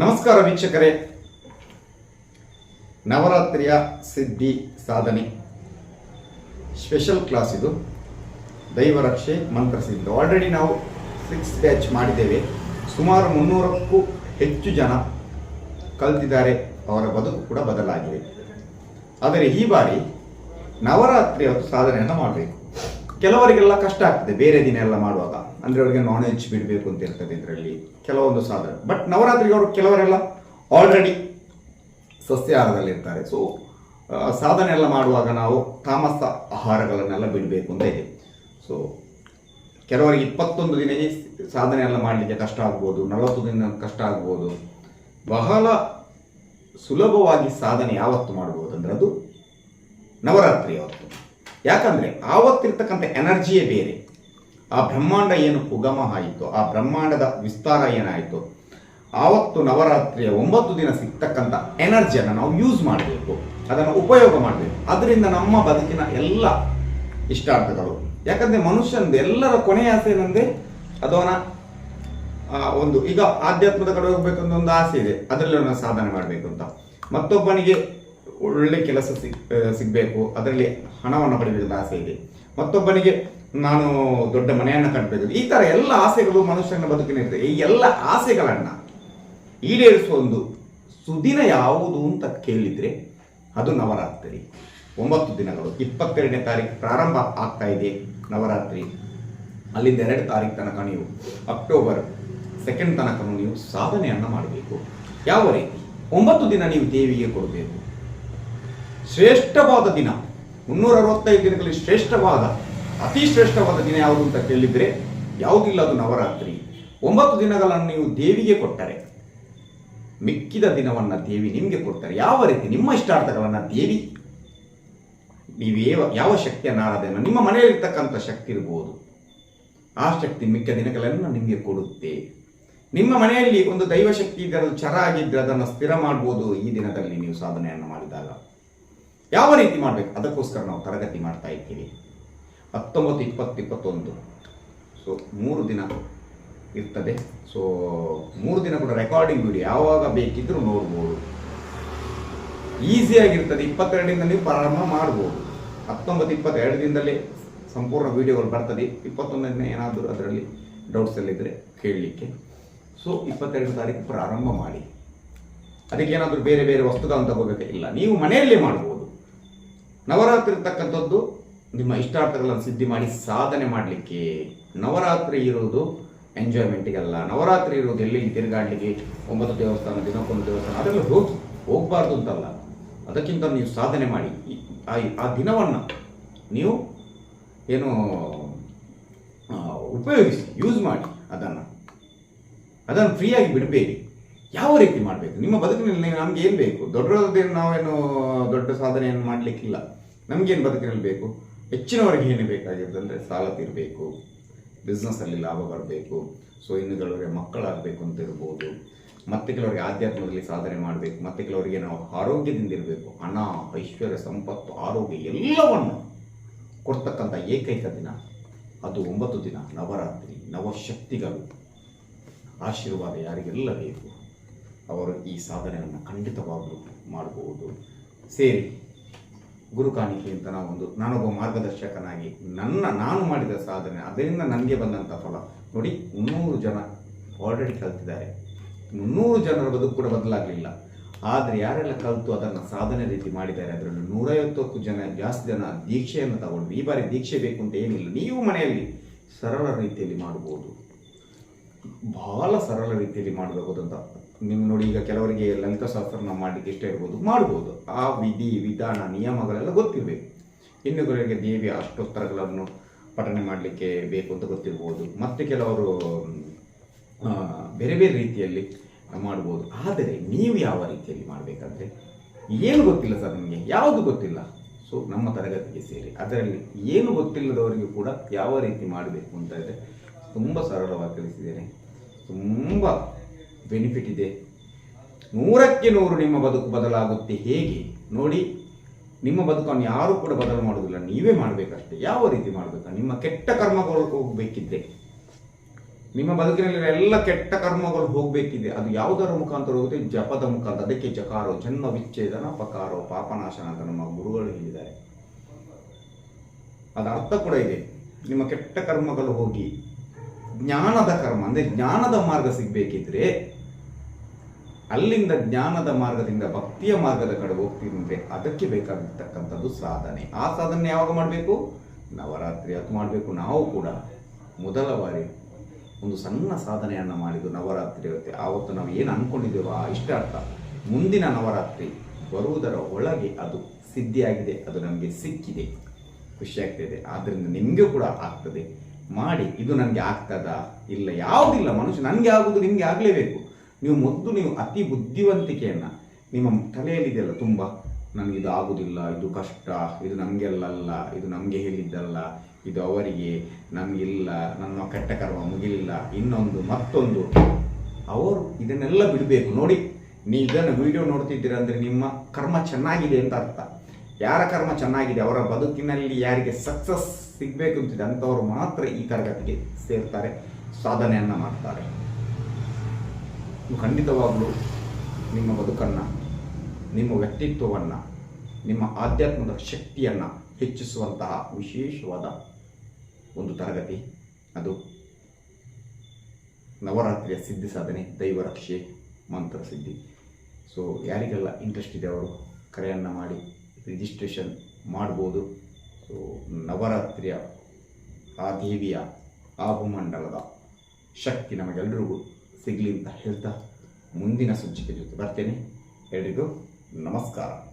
ನಮಸ್ಕಾರ ವೀಕ್ಷಕರೇ. ನವರಾತ್ರಿಯ ಸಿದ್ಧಿ ಸಾಧನೆ. ಸ್ಪೆಷಲ್ ಕ್ಲಾಸ್ ಇದು. ದೈವರಕ್ಷೆ ಮಂತ್ರಸಿದ್ಧ. ಆಲ್ರೆಡಿ ನಾವು ಸಿಕ್ಸ್ ಬ್ಯಾಚ್ ಮಾಡಿದ್ದೇವೆ. ಸುಮಾರು ಮುನ್ನೂರಕ್ಕೂ ಹೆಚ್ಚು ಜನ ಕಲ್ತಿದ್ದಾರೆ. ಅವರ ಬದುಕು ಕೂಡ ಬದಲಾಗಿದೆ. ಆದರೆ ಈ ಬಾರಿ ನವರಾತ್ರಿಯ ಸಾಧನೆಯನ್ನು ಮಾಡಬೇಕು. ಕೆಲವರಿಗೆಲ್ಲ ಕಷ್ಟ ಆಗ್ತದೆ, ಬೇರೆ ದಿನ ಎಲ್ಲ ಮಾಡುವಾಗ. ಅಂದರೆ ಅವರಿಗೆ ನಾನ್ ವೆಜ್ ಬಿಡಬೇಕು ಅಂತ ಇರ್ತದೆ ಇದರಲ್ಲಿ, ಕೆಲವೊಂದು ಸಾಧನೆ. ಬಟ್ ನವರಾತ್ರಿಗೆ ಅವರು ಕೆಲವರೆಲ್ಲ ಆಲ್ರೆಡಿ ಸಸ್ಯಾಹಾರದಲ್ಲಿರ್ತಾರೆ. ಸೊ ಸಾಧನೆ ಎಲ್ಲ ಮಾಡುವಾಗ ನಾವು ತಾಮಸ ಆಹಾರಗಳನ್ನೆಲ್ಲ ಬಿಡಬೇಕು ಅಂತ ಇದೆ. ಸೊ ಕೆಲವರಿಗೆ ಇಪ್ಪತ್ತೊಂದು ದಿನ ಸಾಧನೆ ಎಲ್ಲ ಮಾಡಲಿಕ್ಕೆ ಕಷ್ಟ ಆಗ್ಬೋದು, ನಲವತ್ತು ದಿನ ಕಷ್ಟ ಆಗ್ಬೋದು. ಬಹಳ ಸುಲಭವಾಗಿ ಸಾಧನೆ ಯಾವತ್ತು ಮಾಡ್ಬೋದು ಅಂದ್ರೆ ಅದು ನವರಾತ್ರಿ ಅವತ್ತು ಯಾಕಂದ್ರೆ ಆವತ್ತಿರ್ತಕ್ಕಂಥ ಎನರ್ಜಿಯೇ ಬೇರೆ. ಆ ಬ್ರಹ್ಮಾಂಡ ಏನು ಉಗಮ ಆಯಿತು, ಆ ಬ್ರಹ್ಮಾಂಡದ ವಿಸ್ತಾರ ಏನಾಯಿತು? ಆವತ್ತು ನವರಾತ್ರಿಯ ಒಂಬತ್ತು ದಿನ ಸಿಗ್ತಕ್ಕಂಥ ಎನರ್ಜಿಯನ್ನು ನಾವು ಯೂಸ್ ಮಾಡಬೇಕು, ಅದನ್ನು ಉಪಯೋಗ ಮಾಡಬೇಕು. ಅದರಿಂದ ನಮ್ಮ ಬದುಕಿನ ಎಲ್ಲ ಇಷ್ಟಾರ್ಥಗಳು. ಯಾಕಂದ್ರೆ ಮನುಷ್ಯನದು ಎಲ್ಲರ ಕೊನೆಯ ಆಸೆ ಏನಂದ್ರೆ ಅದು ಒಂದು ಈಗ ಆಧ್ಯಾತ್ಮದ ಕಡೆ ಹೋಗ್ಬೇಕಂತ ಒಂದು ಆಸೆ ಇದೆ. ಅದರಲ್ಲಿ ಸಾಧನೆ ಮಾಡಬೇಕು ಅಂತ ಮತ್ತೊಬ್ಬನಿಗೆ ಒಳ್ಳೆ ಕೆಲಸ ಸಿಗ್ ಸಿಗಬೇಕು. ಅದರಲ್ಲಿ ಹಣವನ್ನು ಪಡಿಬೇಕಂತ ಆಸೆ ಇದೆ. ಮತ್ತೊಬ್ಬನಿಗೆ ನಾನು ದೊಡ್ಡ ಮನೆಯನ್ನು ಕಟ್ಟಬೇಕು ಈ ಥರ ಎಲ್ಲ ಆಸೆಗಳು ಮನುಷ್ಯನ ಬದುಕಿನಿರ್ತದೆ ಈ ಎಲ್ಲ ಆಸೆಗಳನ್ನ ಈಡೇರಿಸುವ ಒಂದು ಸುದಿನ ಯಾವುದು ಅಂತ ಕೇಳಿದ್ರೆ ಅದು ನವರಾತ್ರಿ. ಒಂಬತ್ತು ದಿನಗಳು. ಇಪ್ಪತ್ತೆರಡನೇ ತಾರೀಕು ಪ್ರಾರಂಭ ಆಗ್ತಾ ಇದೆ ನವರಾತ್ರಿ. ಅಲ್ಲಿಂದ ಎರಡು ತಾರೀಕು ತನಕ ನೀವು ಅಕ್ಟೋಬರ್ ಸೆಕೆಂಡ್ ತನಕ ನೀವು ಸಾಧನೆಯನ್ನು ಮಾಡಬೇಕು. ಯಾವ ರೀತಿ? ಒಂಬತ್ತು ದಿನ ನೀವು ದೇವಿಗೆ ಕೊಡಬೇಕು. ಶ್ರೇಷ್ಠವಾದ ದಿನ. ಮುನ್ನೂರ ಅರವತ್ತೈದು ದಿನಗಳಲ್ಲಿ ಶ್ರೇಷ್ಠವಾದ, ಅತಿ ಶ್ರೇಷ್ಠವಾದ ದಿನ ಯಾವುದು ಅಂತ ಕೇಳಿದ್ರೆ, ಯಾವುದಿಲ್ಲ ಅದು ನವರಾತ್ರಿ. ಒಂಬತ್ತು ದಿನಗಳನ್ನು ನೀವು ದೇವಿಗೆ ಕೊಟ್ಟರೆ, ಮಿಕ್ಕಿದ ದಿನವನ್ನು ದೇವಿ ನಿಮಗೆ ಕೊಡ್ತಾರೆ. ಯಾವ ರೀತಿ? ನಿಮ್ಮ ಇಷ್ಟಾರ್ಥಗಳನ್ನು ದೇವಿ ನೀವೇವ ಯಾವ ಶಕ್ತಿಯನ್ನು ಆರಾಧನೆ ನಿಮ್ಮ ಮನೆಯಲ್ಲಿರ್ತಕ್ಕಂಥ ಶಕ್ತಿ ಇರ್ಬೋದು. ಆ ಶಕ್ತಿ ಮಿಕ್ಕ ದಿನಗಳನ್ನು ನಿಮಗೆ ಕೊಡುತ್ತೆ. ನಿಮ್ಮ ಮನೆಯಲ್ಲಿ ಒಂದು ದೈವಶಕ್ತಿ ಇದ್ದರೆ ಅದು ಚರ ಆಗಿದ್ದರೆ ಅದನ್ನು ಸ್ಥಿರ ಮಾಡ್ಬೋದು ಈ ದಿನದಲ್ಲಿ ನೀವು ಸಾಧನೆಯನ್ನು ಮಾಡಿದಾಗ. ಯಾವ ರೀತಿ ಮಾಡಬೇಕು? ಅದಕ್ಕೋಸ್ಕರ ನಾವು ತರಗತಿ ಮಾಡ್ತಾ ಇದ್ದೀವಿ. ಹತ್ತೊಂಬತ್ತು ಇಪ್ಪತ್ತು ಇಪ್ಪತ್ತೊಂದು. ಸೊ ಮೂರು ದಿನ ಇರ್ತದೆ. ಸೊ ಮೂರು ದಿನ ಕೂಡ ರೆಕಾರ್ಡಿಂಗ್ ವಿಡಿಯೋ ಯಾವಾಗ ಬೇಕಿದ್ರೂ ನೋಡ್ಬೋದು. ಈಸಿಯಾಗಿರ್ತದೆ ಇಪ್ಪತ್ತೆರಡರಿಂದ ನೀವು ಪ್ರಾರಂಭ ಮಾಡ್ಬೋದು. ಹತ್ತೊಂಬತ್ತು ಇಪ್ಪತ್ತೆರಡು ದಿನದಲ್ಲಿ ಸಂಪೂರ್ಣ ವಿಡಿಯೋಗಳು ಬರ್ತದೆ. ಇಪ್ಪತ್ತೊಂದನೇ ಏನಾದರೂ ಅದರಲ್ಲಿ ಡೌಟ್ಸ್ ಇದ್ದರೆ ಕೇಳಲಿಕ್ಕೆ. ಸೊ ಇಪ್ಪತ್ತೆರಡು ತಾರೀಕು ಪ್ರಾರಂಭ ಮಾಡಿ. ಅದಕ್ಕೆ ಏನಾದರೂ ಬೇರೆ ಬೇರೆ ವಸ್ತುಗಳನ್ನು ತಗೋಬೇಕಿಲ್ಲ ನೀವು ಮನೆಯಲ್ಲೇ ಮಾಡ್ಬೋದು. ನವರಾತ್ರಿ ಇರ್ತಕ್ಕಂಥದ್ದು ನಿಮ್ಮ ಇಷ್ಟಾರ್ಥಗಳನ್ನು ಸಿದ್ಧಿ ಮಾಡಿ ಸಾಧನೆ ಮಾಡಲಿಕ್ಕೆ. ನವರಾತ್ರಿ ಇರುವುದು ಎಂಜಾಯ್ಮೆಂಟಿಗಲ್ಲ. ನವರಾತ್ರಿ ಇರುವುದು ಎಲ್ಲಿ? ತಿರುಗಾಡಲಿಕ್ಕೆ ಒಂಬತ್ತು ದೇವಸ್ಥಾನ, ದಿನಕ್ಕೊಂದು ದೇವಸ್ಥಾನ, ಅದೆಲ್ಲ ಹೋಗಿ ಹೋಗಬಾರ್ದು ಅಂತಲ್ಲ. ಅದಕ್ಕಿಂತ ನೀವು ಸಾಧನೆ ಮಾಡಿ. ಆ- ದಿನವನ್ನು ನೀವು ಏನು ಉಪಯೋಗಿಸಿ ಯೂಸ್ ಮಾಡಿ ಅದನ್ನು. ಅದನ್ನು ಫ್ರೀಯಾಗಿ ಬಿಡಬೇಡಿ. ಯಾವ ರೀತಿ ಮಾಡಬೇಕು? ನಿಮ್ಮ ಬದುಕಿನಲ್ಲಿ ನಮ್ಗೆ ಏನು ಬೇಕು? ದೊಡ್ಡದೇನು ನಾವೇನು, ದೊಡ್ಡ ಸಾಧನೆಯನ್ನು ಮಾಡಲಿಕ್ಕಿಲ್ಲ. ನಮಗೇನು ಬದುಕಿನಲ್ಲಿ ಬೇಕು? ಹೆಚ್ಚಿನವರಿಗೆ ಏನು ಬೇಕಾಗಿರೋದು ಅಂದರೆ ಸಾಲ ತೀರಬೇಕು ಬಿಸ್ನೆಸ್ಸಲ್ಲಿ ಲಾಭ ಬರಬೇಕು ಸೊ ಇನ್ನು ಕೆಲವರಿಗೆ ಮಕ್ಕಳಾಗಬೇಕು ಅಂತ ಇರ್ಬೋದು. ಮತ್ತೆ ಕೆಲವರಿಗೆ ಆಧ್ಯಾತ್ಮದಲ್ಲಿ ಸಾಧನೆ ಮಾಡಬೇಕು, ಮತ್ತೆ ಕೆಲವರಿಗೆ ನಾವು ಆರೋಗ್ಯದಿಂದ ಇರಬೇಕು. ಹಣ, ಐಶ್ವರ್ಯ, ಸಂಪತ್ತು, ಆರೋಗ್ಯ ಎಲ್ಲವನ್ನು ಕೊಡ್ತಕ್ಕಂಥ ಏಕೈಕ ದಿನ. ಅದು ಒಂಬತ್ತು ದಿನ ನವರಾತ್ರಿ, ನವಶಕ್ತಿಗಳು. ಆಶೀರ್ವಾದ ಯಾರಿಗೆಲ್ಲ ಬೇಕು? ಅವರು ಈ ಸಾಧನೆಯನ್ನು ಖಂಡಿತವಾಗಲೂ ಮಾಡಬಹುದು ಸೇರಿ, ಗುರು ಕಾಣಿಕೆ ಅಂತ ನಾವೊಂದು ನಾನೊಬ್ಬ ಮಾರ್ಗದರ್ಶಕನಾಗಿ ನನ್ನ, ನಾನು ಮಾಡಿದ ಸಾಧನೆ, ಅದರಿಂದ ನನಗೆ ಬಂದಂಥ ಫಲ. ನೋಡಿ, ಮುನ್ನೂರು ಜನ ಆಲ್ರೆಡಿ ಕಲ್ತಿದ್ದಾರೆ. ಮುನ್ನೂರು ಜನರ ಬದುಕು ಕೂಡ ಬದಲಾಗಲಿಲ್ಲ. ಆದರೆ ಯಾರೆಲ್ಲ ಕಲಿತು ಅದನ್ನು ಸಾಧನೆ ರೀತಿ ಮಾಡಿದ್ದಾರೆ, ಅದರಲ್ಲಿ ನೂರೈವತ್ತಕ್ಕೂ ಜನ ಜಾಸ್ತಿ ಜನ ದೀಕ್ಷೆಯನ್ನು ತಗೊಂಡು, ಈ ಬಾರಿ ದೀಕ್ಷೆ ಬೇಕು ಅಂತ ಏನಿಲ್ಲ, ನೀವು ಮನೆಯಲ್ಲಿ ಸರಳ ರೀತಿಯಲ್ಲಿ ಮಾಡ್ಬೋದು. ಬಹಳ ಸರಳ ರೀತಿಯಲ್ಲಿ ಮಾಡಬಹುದಂತ ನೀವು ನೋಡಿ ಈಗ ಕೆಲವರಿಗೆ ಲಲಿತ ಮಾಡಲಿಕ್ಕೆ ಇಷ್ಟ ಇರ್ಬೋದು, ಮಾಡ್ಬೋದು. ಆ ವಿಧಿ, ವಿಧಾನ, ನಿಯಮಗಳೆಲ್ಲ ಗೊತ್ತಿರಬೇಕು. ಇನ್ನು ಕೆಲವರಿಗೆ ದೇವಿಯ ಅಷ್ಟೋತ್ತರಗಳನ್ನು ಪಠನೆ ಮಾಡಲಿಕ್ಕೆ ಬೇಕು ಅಂತ ಗೊತ್ತಿರ್ಬೋದು. ಮತ್ತೆ ಕೆಲವರು ಬೇರೆ ಬೇರೆ ರೀತಿಯಲ್ಲಿ ಮಾಡ್ಬೋದು. ಆದರೆ ನೀವು ಯಾವ ರೀತಿಯಲ್ಲಿ ಮಾಡಬೇಕಂದ್ರೆ, ಏನು ಗೊತ್ತಿಲ್ಲ ಸರ್ ನಿಮಗೆ, ಯಾವುದು ಗೊತ್ತಿಲ್ಲ. ಸೊ, ನಮ್ಮ ತರಗತಿಗೆ ಸೇರಿ. ಅದರಲ್ಲಿ ಏನು ಗೊತ್ತಿಲ್ಲದವರಿಗೂ ಕೂಡ ಯಾವ ರೀತಿ ಮಾಡಬೇಕು ಅಂತ ಇದೆ ತುಂಬ ಸರಳವಾಗಿ ಕಲಿಸಿದ್ದೇನೆ ತುಂಬ ಬೆನಿಫಿಟ್ ಇದೆ. ನೂರಕ್ಕೆ ನೂರು ನಿಮ್ಮ ಬದುಕು ಬದಲಾಗುತ್ತೆ ಹೇಗೆ? ನೋಡಿ, ನಿಮ್ಮ ಬದುಕನ್ನು ಯಾರೂ ಕೂಡ ಬದಲು ಮಾಡೋದಿಲ್ಲ ನೀವೇ ಮಾಡಬೇಕಷ್ಟೇ. ಯಾವ ರೀತಿ ಮಾಡಬೇಕು? ನಿಮ್ಮ ಕೆಟ್ಟ ಕರ್ಮಗಳು ಹೋಗಬೇಕಿದ್ದೆ ನಿಮ್ಮ ಬದುಕಿನಲ್ಲಿ ಎಲ್ಲ ಕೆಟ್ಟ ಕರ್ಮಗಳು ಹೋಗಬೇಕಿದೆ ಅದು ಯಾವುದರ ಮುಖಾಂತರ ಹೋಗುತ್ತೆ? ಜಪದ ಮುಖಾಂತರ. ಅದಕ್ಕೆ ಜಕಾರೋ, ಜನ್ಮ ವಿಚ್ಛೇದನ ಪಕಾರೋ ಪಾಪನಾಶನ ಅಂತ ನಮ್ಮ ಗುರುಗಳು ಹೇಳಿದ್ದಾರೆ. ಅದರ ಅರ್ಥ ಕೂಡ ಇದೆ. ನಿಮ್ಮ ಕೆಟ್ಟ ಕರ್ಮಗಳು ಹೋಗಿ ಜ್ಞಾನದ ಕರ್ಮ, ಅಂದರೆ ಜ್ಞಾನದ ಮಾರ್ಗ ಸಿಗಬೇಕಿದ್ರೆ, ಅಲ್ಲಿಂದ ಜ್ಞಾನದ ಮಾರ್ಗದಿಂದ ಭಕ್ತಿಯ ಮಾರ್ಗದ ಕಡೆ ಹೋಗ್ತಿದ್ರೆ ಅದಕ್ಕೆ ಬೇಕಾಗಿರ್ತಕ್ಕಂಥದ್ದು ಸಾಧನೆ. ಆ ಸಾಧನೆ ಯಾವಾಗ ಮಾಡಬೇಕು? ನವರಾತ್ರಿ ಅದು ಮಾಡಬೇಕು ನಾವು ಕೂಡ. ಮೊದಲ ಬಾರಿ ಒಂದು ಸಣ್ಣ ಸಾಧನೆಯನ್ನು ಮಾಡಿದ್ದು ನವರಾತ್ರಿ ಇರುತ್ತೆ ಆವತ್ತು ನಾವು ಏನು ಅಂದ್ಕೊಂಡಿದ್ದೇವೋ ಆ ಇಷ್ಟ ಅರ್ಥ ಮುಂದಿನ ನವರಾತ್ರಿ ಬರುವುದರ ಒಳಗೆ ಅದು ಸಿದ್ಧಿಯಾಗಿದೆ, ಅದು ನಮಗೆ ಸಿಕ್ಕಿದೆ. ಖುಷಿ ಆಗ್ತಿದೆ ಆದ್ದರಿಂದ ನಿಮಗೆ ಕೂಡ ಆಗ್ತದೆ. ಮಾಡಿ, ಇದು ನನಗೆ ಆಗ್ತದಾ? ಇಲ್ಲ, ಯಾವುದಿಲ್ಲ ಮನುಷ್ಯ, ನನಗೆ ಆಗುವುದು ನಿಮಗೆ ಆಗಲೇಬೇಕು. ನೀವು ಮೊದಲು ನೀವು ಅತಿ ಬುದ್ಧಿವಂತಿಕೆಯನ್ನು ನಿಮ್ಮ ತಲೆಯಲ್ಲಿದೆಯಲ್ಲ ತುಂಬ, ನನಗೆ ಇದು ಆಗುದಿಲ್ಲ, ಇದು ಕಷ್ಟ, ಇದು ನಮಗೆಲ್ಲಲ್ಲ, ಇದು ನಮಗೆ ಹೇಳಿದ್ದಲ್ಲ, ಇದು ಅವರಿಗೆ, ನಮಗಿಲ್ಲ, ನನ್ನ ಕೆಟ್ಟ ಕರ್ಮ ಮುಗಿಲಿಲ್ಲ, ಇನ್ನೊಂದು, ಮತ್ತೊಂದು. ಅವರು ಇದನ್ನೆಲ್ಲ ಬಿಡಬೇಕು. ನೋಡಿ, ನೀವು ಇದನ್ನು ವಿಡಿಯೋ ನೋಡ್ತಿದ್ದೀರ ಅಂದರೆ ನಿಮ್ಮ ಕರ್ಮ ಚೆನ್ನಾಗಿದೆ ಅಂತ ಅರ್ಥ. ಯಾರ ಕರ್ಮ ಚೆನ್ನಾಗಿದೆ? ಅವರ ಬದುಕಿನಲ್ಲಿ ಯಾರಿಗೆ ಸಕ್ಸಸ್ ಸಿಗಬೇಕು ಅಂತಿದೆ ಅಂಥವ್ರು ಮಾತ್ರ ಈ ತರಗತಿಗೆ ಸೇರ್ತಾರೆ, ಸಾಧನೆಯನ್ನು ಮಾಡ್ತಾರೆ. ಖಂಡಿತವಾಗಲೂ ನಿಮ್ಮ ಬದುಕನ್ನು, ನಿಮ್ಮ ವ್ಯಕ್ತಿತ್ವವನ್ನು, ನಿಮ್ಮ ಆಧ್ಯಾತ್ಮದ ಶಕ್ತಿಯನ್ನು ಹೆಚ್ಚಿಸುವಂತಹ ವಿಶೇಷವಾದ ಒಂದು ತರಗತಿ ಅದು. ನವರಾತ್ರಿಯ ಸಿದ್ಧಿ ಸಾಧನೆ, ದೈವರಕ್ಷೆ ಮಂತ್ರ ಸಿದ್ಧಿ. ಸೊ ಯಾರಿಗೆಲ್ಲ ಇಂಟ್ರೆಸ್ಟ್ ಇದೆ ಅವರು ಕರೆಯನ್ನು ಮಾಡಿ ರಿಜಿಸ್ಟ್ರೇಷನ್ ಮಾಡ್ಬೋದು. ನವರಾತ್ರಿಯ ಆ ದೇವಿಯ ಆಭುಮಂಡಲದ ಶಕ್ತಿ ನಮಗೆಲ್ಲರಿಗೂ ಸಿಗಲಿ ಅಂತ ಹೇಳ್ತಾ ಮುಂದಿನ ಸಂಚಿಕೆ ಜೊತೆ ಬರ್ತೇನೆ. ಎಲ್ರಿಗೂ ನಮಸ್ಕಾರ.